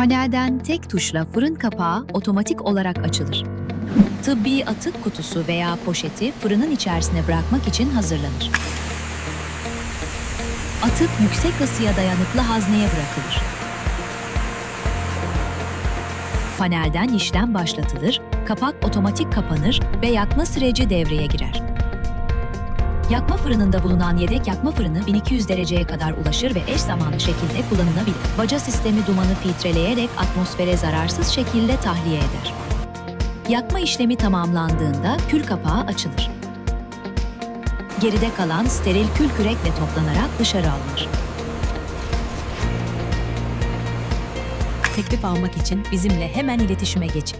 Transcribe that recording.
Panelden tek tuşla fırın kapağı otomatik olarak açılır. Tıbbi atık kutusu veya poşeti fırının içerisine bırakmak için hazırlanır. Atık yüksek ısıya dayanıklı hazneye bırakılır. Panelden işlem başlatılır, kapak otomatik kapanır ve yakma süreci devreye girer. Yakma fırınında bulunan yedek yakma fırını 1200 dereceye kadar ulaşır ve eş zamanlı şekilde kullanılabilir. Baca sistemi dumanı filtreleyerek atmosfere zararsız şekilde tahliye eder. Yakma işlemi tamamlandığında kül kapağı açılır. Geride kalan steril kül kürekle toplanarak dışarı alınır. Teklif almak için bizimle hemen iletişime geçin.